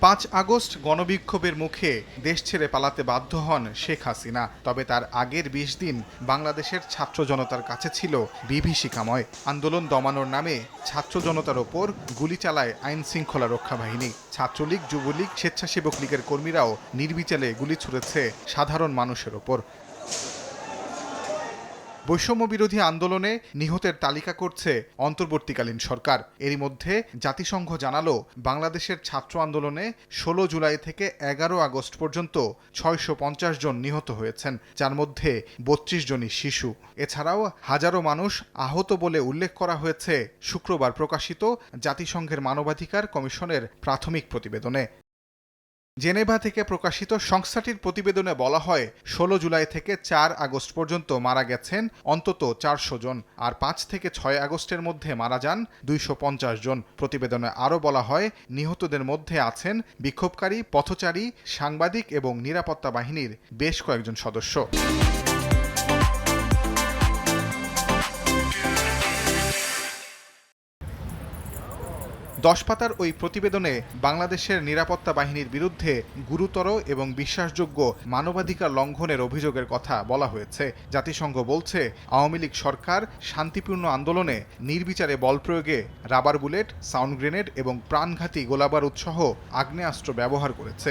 পাঁচ আগস্ট গণবিক্ষোভের মুখে দেশ ছেড়ে পালাতে বাধ্য হন শেখ হাসিনা। তবে তার আগের বিশ দিন বাংলাদেশের ছাত্র জনতার কাছে ছিল বিভীষিকাময়। আন্দোলন দমানোর নামে ছাত্র জনতার ওপর গুলি চালায় আইন শৃঙ্খলা রক্ষা বাহিনী ছাত্রলীগ, যুবলীগ, স্বেচ্ছাসেবক লীগের কর্মীরাও নির্বিচারে গুলি ছুড়েছে সাধারণ মানুষের ওপর। বৈষম্য বিরোধী আন্দোলনে নিহতের তালিকা করছে অন্তর্বর্তীকালীন সরকার। এরই মধ্যে জাতিসংঘ জানালো, বাংলাদেশের ছাত্র আন্দোলনে ষোলো জুলাই থেকে এগারো আগস্ট পর্যন্ত ছয়শো পঞ্চাশ জন নিহত হয়েছেন, যার মধ্যে বত্রিশ জনই শিশু। এছাড়াও হাজারো মানুষ আহত বলে উল্লেখ করা হয়েছে, শুক্রবার প্রকাশিত জাতিসংঘের মানবাধিকার কমিশনের প্রাথমিক প্রতিবেদনে। জেনেভা থেকে প্রকাশিত সংস্থাটির প্রতিবেদনে বলা হয়, ষোলো জুলাই থেকে চার আগস্ট পর্যন্ত মারা গেছেন অন্তত চারশো জন আর পাঁচ থেকে ছয় আগস্টের মধ্যে মারা যান দুইশো পঞ্চাশ জন। প্রতিবেদনে আরও বলা হয়, নিহতদের মধ্যে আছেন বিক্ষোভকারী, পথচারী, সাংবাদিক এবং নিরাপত্তা বাহিনীর বেশ কয়েকজন সদস্য। দশ পাতার ওই প্রতিবেদনে বাংলাদেশের নিরাপত্তা বাহিনীর বিরুদ্ধে গুরুতর এবং বিশ্বাসযোগ্য মানবাধিকার লঙ্ঘনের অভিযোগের কথা বলা হয়েছে। জাতিসংঘ বলছে আওয়ামী লীগ সরকার শান্তিপূর্ণ আন্দোলনে নির্বিচারে বল প্রয়োগে রাবার বুলেট সাউন্ড গ্রেনেড এবং প্রাণঘাতী গোলাবারুদ সহ আগ্নেয়াস্ত্র ব্যবহার করেছে।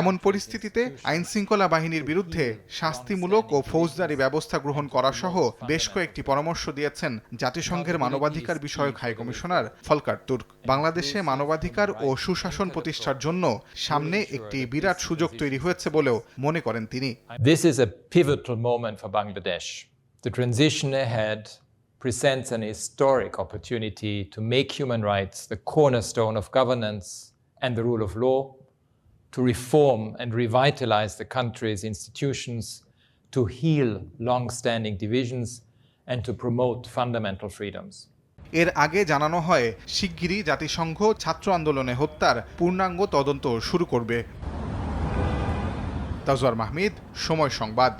এমন পরিস্থিতিতে আইন শৃঙ্খলা বাহিনীর বিরুদ্ধে শাস্তিমূলক ও ফৌজদারি ব্যবস্থা গ্রহণ করা সহ বেশ কয়েকটি পরামর্শ দিয়েছেন জাতিসংঘের মানবাধিকার বিষয়ক হাই কমিশনার ফলকার তুর্ক বাংলাদেশে মানবাধিকার ও সুশাসন প্রতিষ্ঠার জন্য সামনে একটি বিরাট সুযোগ তৈরি হয়েছে বলেও মনে করেন তিনি This is a pivotal moment for Bangladesh. The transition ahead presents an historic opportunity to make human rights the cornerstone of governance and the rule of law, to reform and revitalize the country's institutions, to heal long standing divisions, and to promote fundamental freedoms. এর আগে জানানো হয়, শিগগিরই জাতিসংঘ ছাত্র আন্দোলনে হত্যার পূর্ণাঙ্গ তদন্ত শুরু করবে। তাজওয়ার মাহমিদ, সময় সংবাদ।